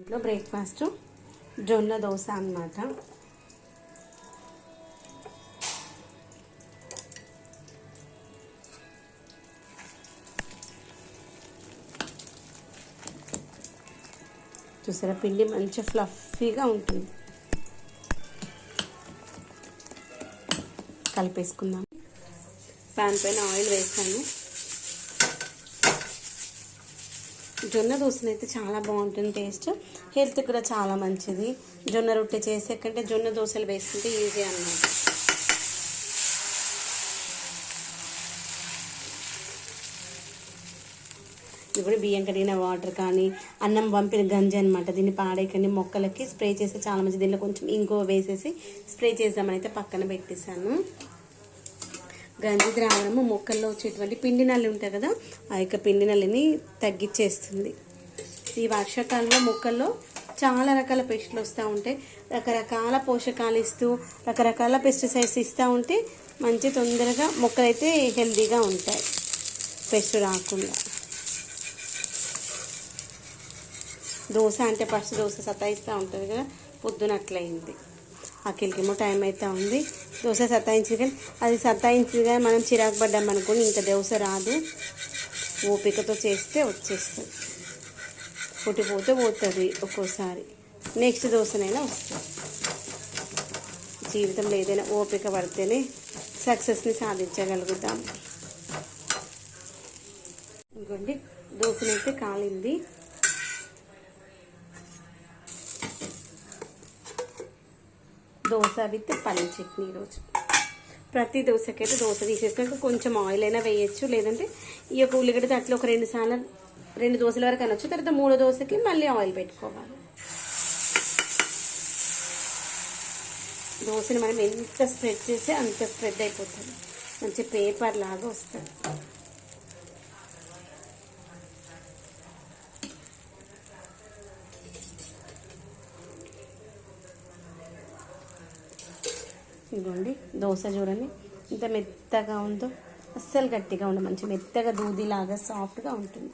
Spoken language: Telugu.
ఇంట్లో బ్రేక్ఫాస్ట్ జొన్న దోశ అన్నమాట. చూసారా పిండి మంచి ఫ్లఫీగా ఉంటుంది. కలిపేసుకుందాం. ప్యాన్ పైన ఆయిల్ వేసాను. జొన్న దోశలు అయితే చాలా బాగుంటుంది టేస్ట్. హెల్త్ కూడా చాలా మంచిది. జొన్న రొట్టె చేసే కంటే జొన్న దోశలు వేసుకుంటే ఈజీ అన్నమాట. ఇప్పుడు బియ్యం కడిగిన వాటర్ కానీ అన్నం పంపిన గంజి అనమాట దీన్ని పాడేయకండి. మొక్కలకి స్ప్రే చేస్తే చాలా మంచిది. దీనిలో కొంచెం ఇంకో వేసేసి స్ప్రే చేద్దామని అయితే పక్కన పెట్టేశాను. గంజి ద్రావణము మొక్కల్లో వచ్చేటువంటి పిండి నల్లి ఉంటాయి కదా ఆ యొక్క పిండి నల్లిని తగ్గించేస్తుంది. ఈ వర్షాకాలంలో మొక్కల్లో చాలా రకాల పెస్టులు వస్తూ ఉంటాయి. రకరకాల పోషకాలు ఇస్తూ రకరకాల పెస్టిసైడ్స్ ఇస్తూ ఉంటే మంచి తొందరగా మొక్కలైతే హెల్తీగా ఉంటాయి. పెస్ట్ రాకుండా. దోశ అంటే ఫస్ట్ దోశ సతాయిస్తూ ఉంటుంది కదా పొద్దున అట్లయింది. అఖిల్కేమో టైం అయితే ఉంది. దోశ సతాయించింది కానీ అది సతాయించింది కానీ మనం చిరాకు పడ్డాం అనుకోని ఇంకా దోశ రాదు. ఓపికతో చేస్తే వచ్చేస్తుంది. పుట్టిపోతే పోతుంది ఒక్కోసారి. నెక్స్ట్ దోశనైనా వస్తుంది. జీవితంలో ఏదైనా ఓపిక పడితేనే సక్సెస్ని సాధించగలుగుతాం. ఇంకోండి దోశనైతే కాలింది. దోశ విత్ పల్లి చట్నీ ఈరోజు ప్రతి దోశకైతే దోశ తీసేసినాక కొంచెం ఆయిల్ అయినా వేయచ్చు. లేదంటే ఈ యొక్క ఉల్లిగడ్డ అట్లా ఒక రెండు సార్లు రెండు దోశల వరకు అనొచ్చు. తర్వాత మూడో దోశకి మళ్ళీ ఆయిల్ పెట్టుకోవాలి. దోశని మనం ఎంత స్ప్రెడ్ చేస్తే అంత స్ప్రెడ్ అయిపోతుంది. మంచి పేపర్ లాగా వస్తుంది. ఇదిగోండి దోశ చూడండి. ఇంత మెత్తగా ఉందో అస్సలు గట్టిగా ఉండదు మంచి మెత్తగా దూదిలాగా సాఫ్ట్గా ఉంటుంది.